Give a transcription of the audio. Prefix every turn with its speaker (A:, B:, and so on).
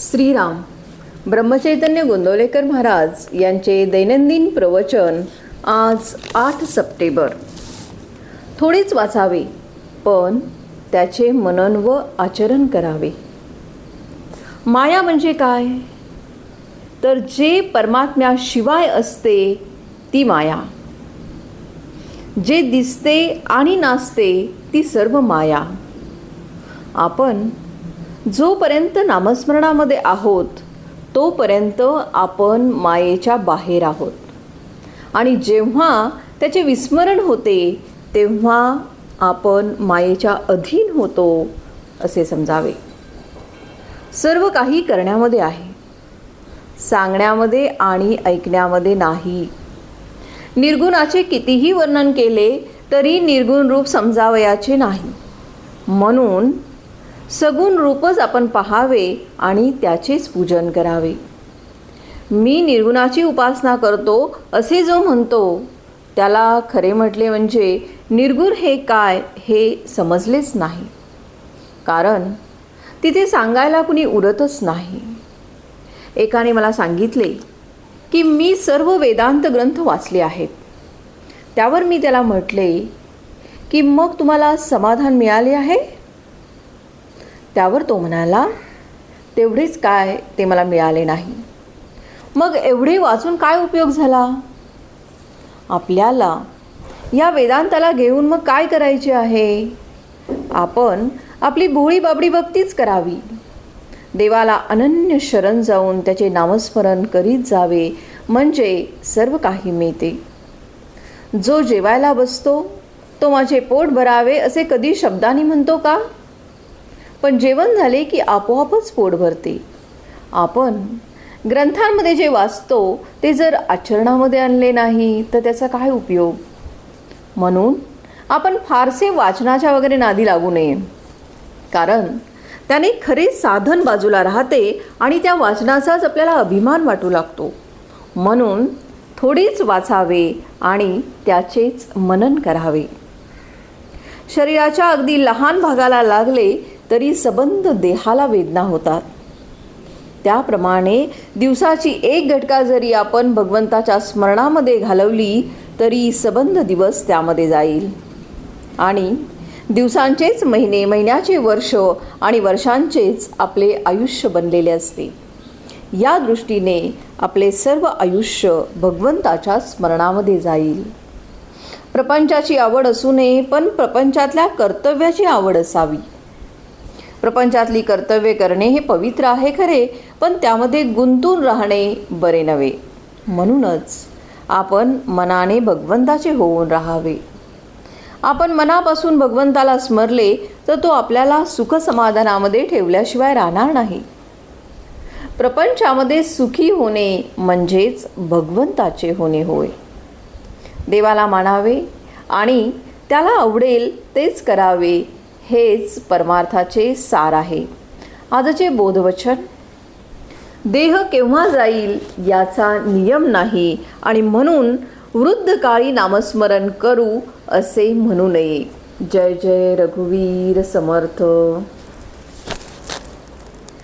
A: श्रीराम. ब्रह्मचैतन्य गोंदवलेकर महाराज यांचे दैनंदिन प्रवचन आज आठ सप्टेंबर. थोडेच वाचावे पण त्याचे मनन व आचरण करावे. माया म्हणजे काय? तर जे परमात्म्याशिवाय असते ती माया. जे दिसते आणि नाचते ती सर्व माया. आपण जोपर्यंत नामस्मरणामध्ये आहोत तोपर्यंत आपण मायेच्या बाहेर आहोत. आणि जेव्हा त्याचे विस्मरण होते तेव्हा आपण मायेच्या अधीन होतो असे समजावे. सर्व काही करण्यामध्ये आहे. सांगण्यामध्ये आणि ऐकण्यामध्ये नाही. निर्गुणाचे कितीही वर्णन केले तरी निर्गुण रूप समजावयाचे नाही. म्हणून सगुण रूपच आपण पहावे आणि त्याचेच पूजन करावे. मी निर्गुणाची उपासना करतो असे जो म्हणतो त्याला खरे म्हटले म्हणजे निर्गुण हे काय हे समजलेच नाही. कारण तिथे सांगायला कुणी उरतच नाही. एकाने मला सांगितले की मी सर्व वेदांत ग्रंथ वाचले आहेत. त्यावर मी त्याला म्हटले की मग तुम्हाला समाधान मिळाले आहे? त्यावर तो म्हणाला तेवढेच काय ते मला मिळाले नाही. मग एवढे वाचून काय उपयोग झाला? आपल्याला या वेदांताला घेऊन मग काय करायचे आहे? आपण आपली भोळी बाबडी भक्तीच करावी. देवाला अनन्य शरण जाऊन त्याचे नामस्मरण करीत जावे म्हणजे सर्व काही मिळते. जो जेवायला बसतो तो माझे पोट भरावे असे कधी शब्दांनी म्हणतो का? पण जेवण झाले की आपोआपच पोट भरते. आपण ग्रंथांमध्ये जे वाचतो ते जर आचरणामध्ये आणले नाही तर त्याचा काय उपयोग? म्हणून आपण फारसे वाचनाच्या वगैरे नादी लागू नये. कारण त्याने खरे साधन बाजूला राहते आणि त्या वाचनाचाच आपल्याला अभिमान वाटू लागतो. म्हणून थोडीच वाचावे आणि त्याचेच मनन करावे. शरीराच्या अगदी लहान भागाला लागले तरी सबंध देहाला वेदना होतात. त्याप्रमाणे दिवसाची एक घटका जरी आपण भगवंताच्या स्मरणामध्ये घालवली तरी सबंध दिवस त्यामध्ये जाईल. आणि दिवसांचेच महिने महिन्याचे वर्ष आणि वर्षांचेच आपले आयुष्य बनलेले असते. या दृष्टीने आपले सर्व आयुष्य भगवंताच्या स्मरणामध्ये जाईल. प्रपंचाची आवड असू नये पण प्रपंचातल्या कर्तव्याची आवड असावी. प्रपंचातली कर्तव्य करणे हे पवित्र आहे खरे पण त्यामध्ये गुंतून राहणे बरे नव्हे. म्हणूनच आपण मनाने भगवंताचे होऊन राहावे. आपण मनापासून भगवंताला स्मरले तर तो आपल्याला सुखसमाधानामध्ये ठेवल्याशिवाय राहणार नाही. प्रपंचामध्ये सुखी होणे म्हणजेच भगवंताचे होणे होय. देवाला मानावे आणि त्याला आवडेल तेच करावे हेच परमार्थाचे सार आहे. आजचे बोधवचन देह केव्हा जाईल याचा नियम नाही आणि म्हणून वृद्ध काळी नामस्मरण करू असे म्हणू नये. जय जय रघुवीर समर्थ.